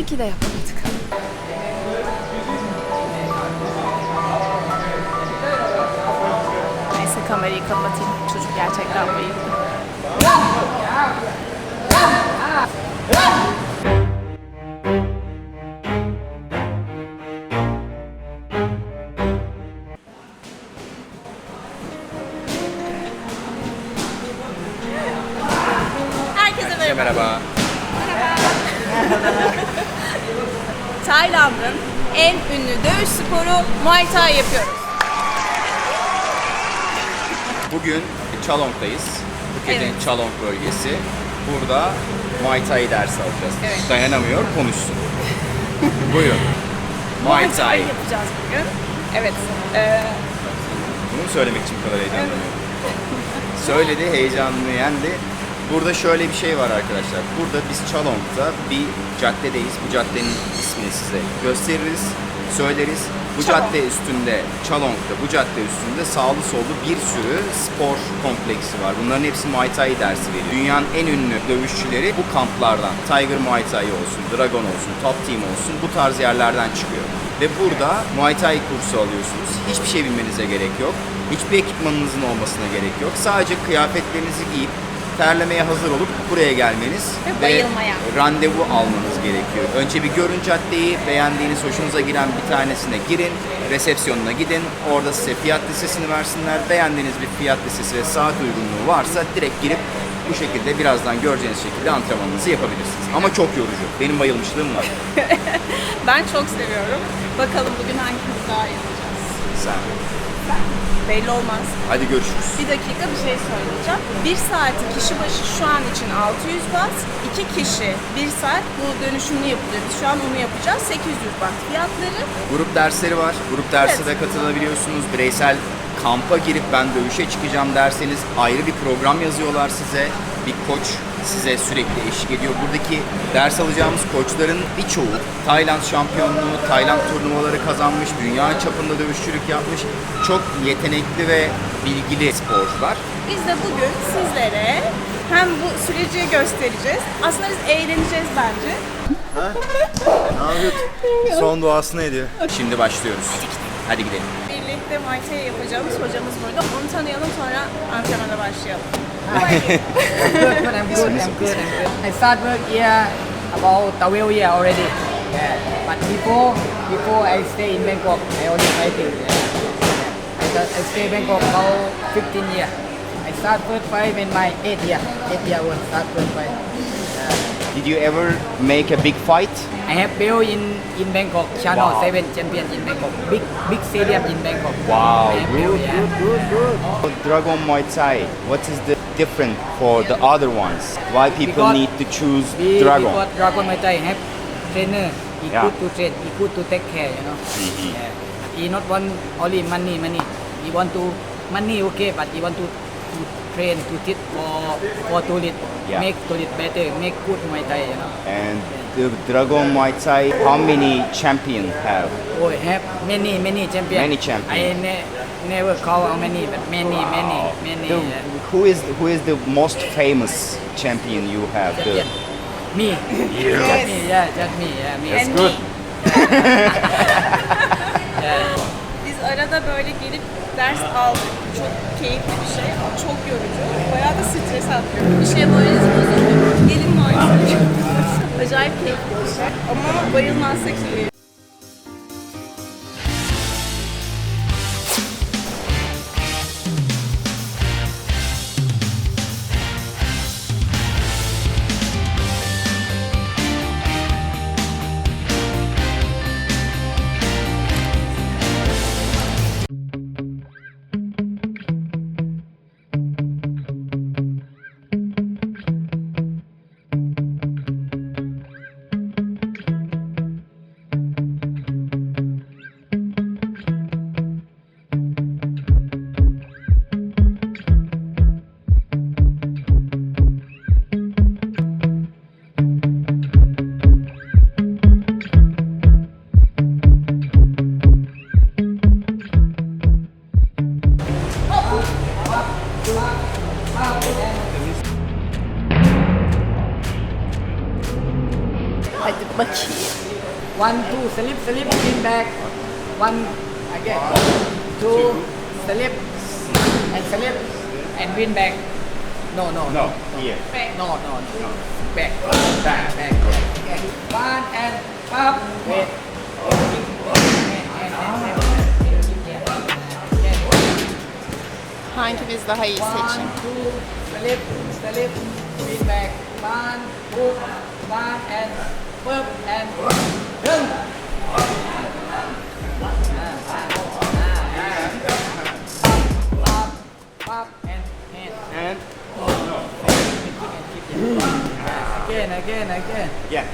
Tabii ki de yapamadık. Neyse kamerayı kapatayım. Çocuk gerçekten bayıldı. Herkese merhaba. Tayland'ın en ünlü dövüş sporu Muay Thai yapıyoruz. Bugün Chalong'dayız. Phuket'in Evet. Chalong bölgesi. Burada Muay Thai dersi alacağız. Evet. Dayanamıyor, konuşsun. Buyurun. Muay Thai. yapacağız bugün. Evet. Ee, Bunu mu söylemek için bu kadar heyecanlanıyorum? Söyledi, heyecanını yendi. Burada şöyle bir şey var arkadaşlar. Burada biz Chalong'da bir caddedeyiz. Bu caddenin ismini size gösteririz, söyleriz. Bu Chalong. cadde üstünde, Chalong'da bu cadde üstünde sağlı sollu bir sürü spor kompleksi var. Bunların hepsi Muay Thai dersi veriyor. Dünyanın en ünlü dövüşçüleri bu kamplardan. Tiger Muay Thai olsun, Dragon olsun, Top Team olsun bu tarz yerlerden çıkıyor. Ve burada Muay Thai kursu alıyorsunuz. Hiçbir şey bilmenize gerek yok. Hiçbir ekipmanınızın olmasına gerek yok. Sadece kıyafetlerinizi giyip terlemeye hazır olup buraya gelmeniz Ve bayılmaya. randevu almanız gerekiyor. Önce bir görün caddeyi, beğendiğiniz, hoşunuza giren bir tanesine girin, resepsiyonuna gidin, orada size fiyat listesini versinler. Beğendiğiniz bir fiyat listesi ve saat uygunluğu varsa direkt girip bu şekilde birazdan göreceğiniz şekilde antrenmanınızı yapabilirsiniz. Ama çok yorucu. Benim bayılmışlığım var. ben çok seviyorum. Bakalım bugün hangimiz daha iyi olacağız. Sen. Belli olmaz. Hadi görüşürüz. Bir dakika bir şey söyleyeceğim. Bir saati kişi başı şu an için 600 baht. iki kişi bir saat bu dönüşümlü yapılıyor. Biz şu an onu yapacağız. 800 baht fiyatları. Grup dersleri var. Grup dersi de katılabiliyorsunuz. Bireysel kampa girip ben dövüşe çıkacağım derseniz ayrı bir program yazıyorlar size. Bir koç size sürekli eşlik ediyor. Buradaki ders alacağımız koçların birçoğu Tayland şampiyonluğu, Tayland turnuvaları kazanmış, dünya çapında dövüşçülük yapmış. Çok yetenekli ve bilgili sporcular. Biz de bugün sizlere hem bu süreci göstereceğiz. Aslında biz eğleneceğiz bence. Ne yapıyorsun? Son duasını ediyor. Şimdi başlıyoruz. Hadi gidelim. Birlikte Muay yapacağımız hocamız burada. Onu tanıyalım sonra antrenmana başlayalım. Good, good, I'm good, I'm good, I'm good. I start work here about 12 year already. Yeah. But before before I stay in Bangkok, I only fighting. Yeah. I, got- I stay Bangkok about 15 year. I start first fight in my 8 year. 8 year old start first fight. Did you ever make a big fight? I have belt in in Bangkok, Channel Wow. 7 champion in Bangkok. Big big stadium in Bangkok. Wow, have good, yeah. good, good, good. Dragon Muay Thai, what is the different for the other ones? Why people Because need to choose We, Dragon? Because Dragon Muay Thai have trainer. He Yeah. good to train. He good to take care. You know. Mhm. Yeah. He not want only money, money. He want to money okay, but he want to, to train to teach for for to lead, Yeah. make to lead better, make good Muay Thai. You know. And the Dragon Muay Thai, how many champion have? Oh, have many many champion. Many champion. I ne- never how many, but many many many. The- yeah. who is who is the most famous champion you have? The- champion. Me. Just me. Yeah, just me. Yeah, me. That's And good. Yeah. Biz arada böyle gelip ders aldık. Çok keyifli bir şey. Çok yorucu. Bayağı da stres atıyor. Bir şey moraliniz bozuldu. Gelin Muay Thai. Acayip keyifli bir şey. Ama bayılmazsak iyi. No, no, No, here. no, no, no. Back, back, back. Okay. One and up. Wait. Hangimiz daha iyi seçin? One, two, slip, slip, win back. One, two, one, and up, and dừng. Up, up, and hand. And Again, again, again. yeah.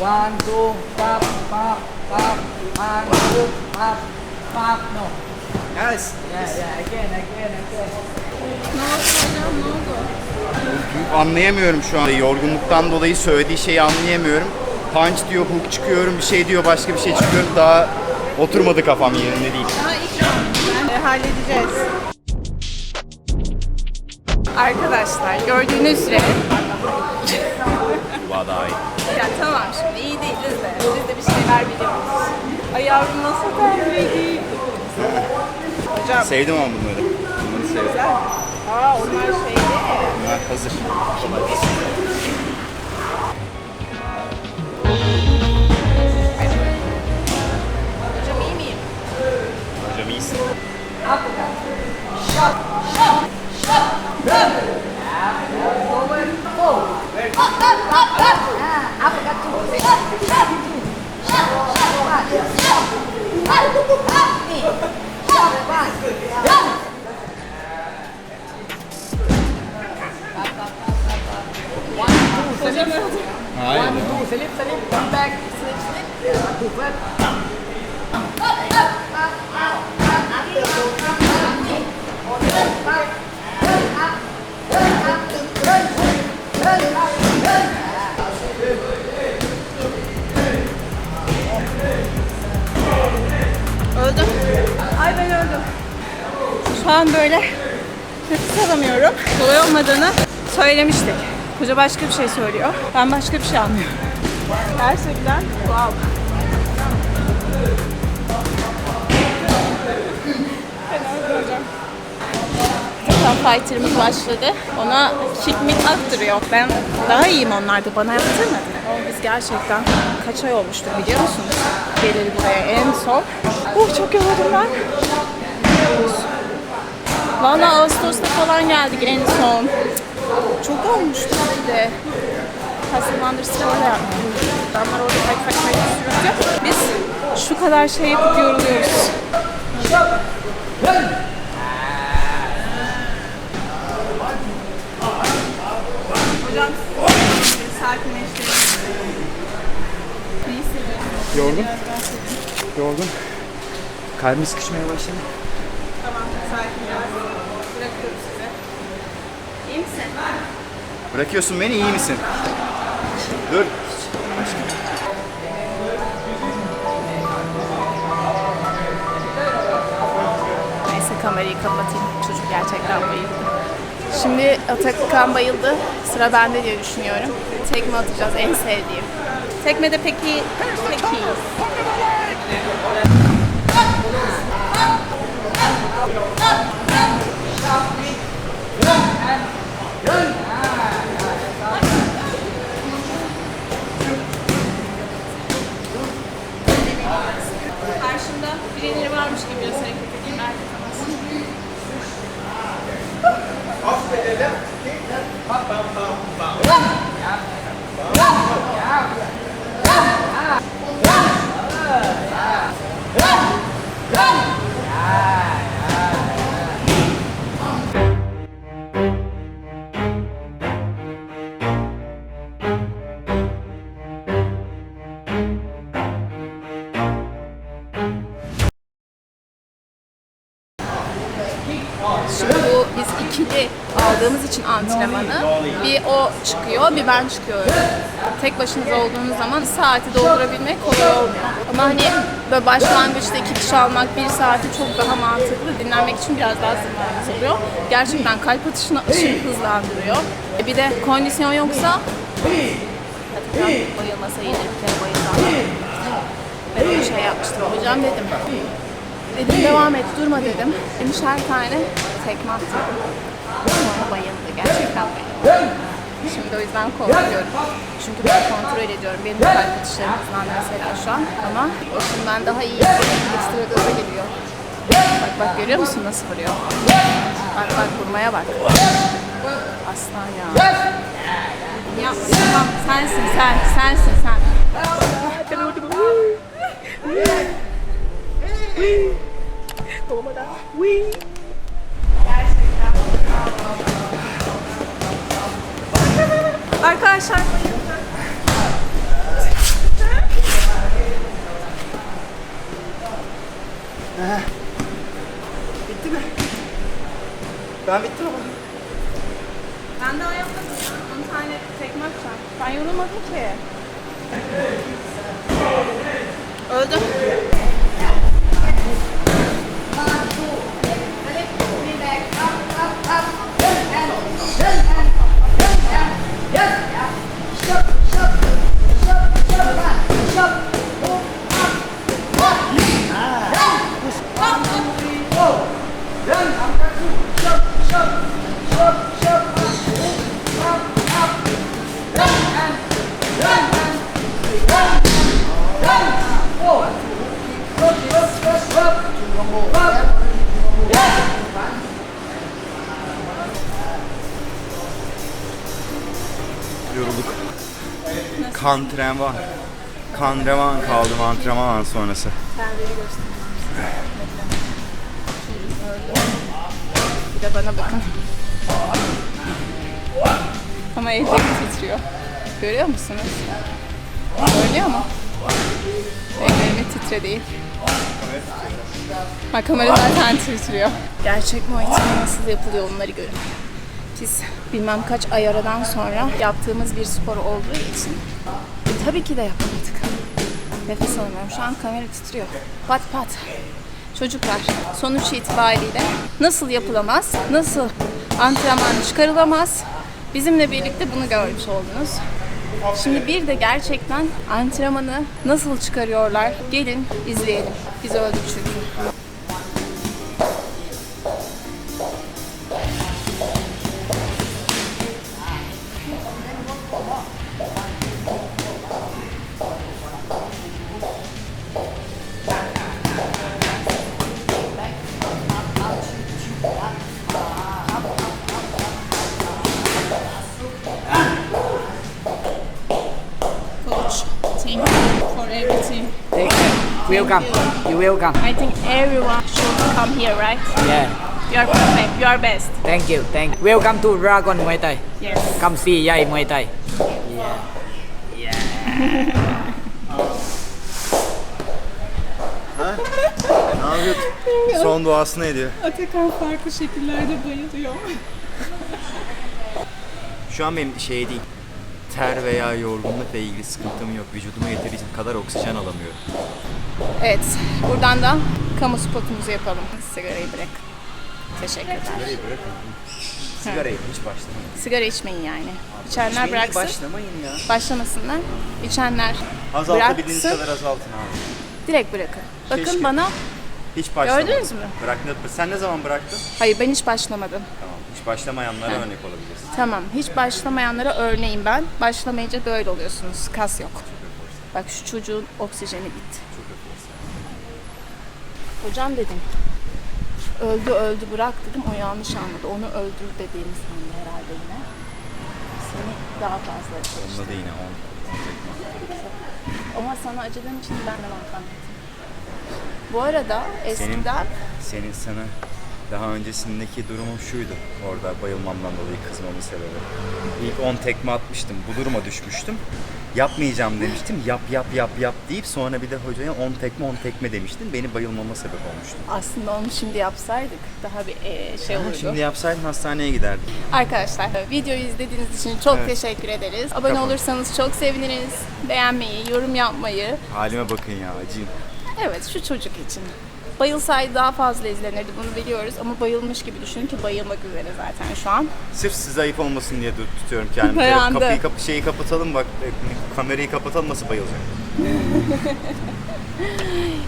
One, two, pop, pop, pop, one, two, pop, pop, no. Yes. Yeah, yeah, again, again, again. Ne oldu hocam ne oldu? Anlayamıyorum şu anda. Yorgunluktan dolayı söylediği şeyi anlayamıyorum. Punch diyor, hook çıkıyorum, bir şey diyor, başka bir şey çıkıyorum. Daha oturmadı kafam yerinde değil. Daha ilk halledeceğiz. Arkadaşlar gördüğünüz üzere iyi. ya tamam şimdi iyi değiliz de biz de bir şeyler biliyoruz. Ay yavrum nasıl terbiye değil. Hocam Sevdim ama bunları. Bunları sevdim. güzel. Aa onlar şeyli. Bunlar hazır. Hocam iyi miyim? Hocam iyisin. Hocam öldü. Hayır. One, two, slip, slip, come olmadığını söylemiştik. Hoca başka bir şey söylüyor. Ben başka bir şey anlıyorum. Gerçekten wow. Öldüm hocam. Zaten fighter'ımız başladı. Ona kick me attırıyor. Ben daha iyiyim onlarda. Bana yaptırmadı. Ama biz gerçekten kaç ay olmuştur biliyor musunuz? Geleli buraya en son. Oh çok yoruldum ben. Valla Ağustos'ta falan geldik en son. Çok olmuştu bir de. Hasselmandır sporda yaptık. Adamlar orada kayıt kayıt kayıt sürüyor. Biz şu kadar şey yapıp yoruluyoruz. Hocam sakinleştirin. İyi hissediyorum. Yorgun. Yorgun. Kalbim sıkışmaya başladı. Tamam, sakin biraz. Bırakıyorum size. İyi misin? Bırakıyorsun beni, iyi misin? Dur. Neyse kamerayı kapatayım. Çocuk gerçekten bayıldı. Şimdi Atakan bayıldı. Sıra bende diye düşünüyorum. Tekme atacağız en sevdiğim. Tekme de peki peki. Birileri varmış gibi biraz hareket edeyim. Belki tanısın. Şimdi aldığımız için antrenmanı bir o çıkıyor bir ben çıkıyorum. Tek başınıza olduğunuz zaman saati doldurabilmek kolay olmuyor. Ama hani böyle başlangıçta iki kişi almak bir saati çok daha mantıklı. Dinlenmek için biraz daha zamanınız oluyor. Gerçekten kalp atışını aşırı hızlandırıyor. E bir de kondisyon yoksa bayılmasa iyidir bir kere bayıldan. Ben öyle şey yapmıştım. Hocam dedim. Dedim devam et durma dedim. Demişer tane tekme attırdım. Sonra bayıldı. Gerçekten bayıldı. Şimdi o yüzden korkuyorum. Çünkü ben kontrol ediyorum. Benim de kalp atışlarım hızlandı mesela şu an. Ama o şimdiden daha iyi. Ekstra gaza geliyor. Bak bak görüyor musun nasıl vuruyor? Bak bak vurmaya bak. Aslan ya. Ya tamam sensin sen, sensin sen. Arkadaşlar Bitti mi? Ben bittim ama. ben daha yapmadım ya. 10 tane tekme atacağım. Ben yorulmadım ki. Öldüm. Yorulduk. Kantreman. Kantreman kaldım antrenman sonrası. Bir de bana bakın. Ama ellerim titriyor. Görüyor musunuz? Görünüyor mu? Ellerimin titrediği. Ha kamera zaten titriyor. Gerçek Muay Thai nasıl yapılıyor onları görün. Biz bilmem kaç ay aradan sonra yaptığımız bir spor olduğu için tabii ki de yapamadık. Nefes alamıyorum. Şu an kamera titriyor. Pat pat. Çocuklar sonuç itibariyle nasıl yapılamaz, nasıl antrenman çıkarılamaz bizimle birlikte bunu görmüş oldunuz. Şimdi bir de gerçekten antrenmanı nasıl çıkarıyorlar gelin izleyelim. Biz öldük çünkü. Welcome. You welcome. I think everyone should come here, right? Yeah. You are perfect. You are best. Thank you. Thank you. Welcome to Dragon Muay Thai. Yes. Come see Yai Muay Thai. Ne yapıyorsun? Son duasını ediyor. Atakan farklı şekillerde bayılıyor. Şu an benim şey değil. Ter veya yorgunlukla ilgili sıkıntım yok. Vücuduma yeteri kadar oksijen alamıyorum. Evet, buradan da kamu spotumuzu yapalım. Sigarayı bırak. Teşekkürler. Sigarayı bırakın. Sigarayı hiç başlamayın. Sigara içmeyin yani. İçenler İçmeyin, bıraksın. Başlamayın ya. Başlamasınlar. İçenler Azaltabildiğiniz bıraksın. kadar azaltın abi. Direkt bırakın. Bakın Keşke. bana. Hiç başlamadım. Gördünüz mü? Bıraktın. Sen ne zaman bıraktın? Hayır ben hiç başlamadım. Tamam. Hiç başlamayanlara örnek olabilirsin. Tamam. Hiç başlamayanlara örneğim ben. Başlamayınca böyle oluyorsunuz. Kas yok. Bak şu çocuğun oksijeni bitti. Hocam dedim. Öldü öldü bırak dedim. O yanlış anladı. Onu öldür dediğimi sandı herhalde yine. Seni daha fazla çalıştı. Onda da yine 10. Ama sana acıdığım için ben de mantan. Bu arada eskiden Senin sana daha öncesindeki durumum şuydu. Orada bayılmamdan dolayı kızmamın sebebi. İlk 10 tekme atmıştım. Bu duruma düşmüştüm. Yapmayacağım demiştim. Yap yap yap yap deyip sonra bir de hocaya 10 tekme 10 tekme demiştin. Beni bayılmama sebep olmuştu. aslında onu şimdi yapsaydık daha bir e, şey olurdu. Şimdi yapsaydın hastaneye giderdim. Arkadaşlar videoyu izlediğiniz için çok Evet. teşekkür ederiz. Abone Kapat. olursanız çok seviniriz. Beğenmeyi, yorum yapmayı. Halime bakın ya acıyım. Evet şu çocuk için. Bayılsaydı daha fazla izlenirdi bunu biliyoruz ama bayılmış gibi düşünün ki bayılmak üzere zaten şu an. Sırf size ayıp olmasın diye tutuyorum kendimi. Dayandı. Kapıyı kapı şeyi kapatalım bak e, kamerayı kapatalım nasıl bayılacak.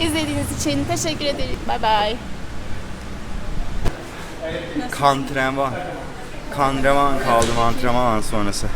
İzlediğiniz için teşekkür ederim. Bye bye. Kantrevan. Kantrevan kaldım antrenman sonrası.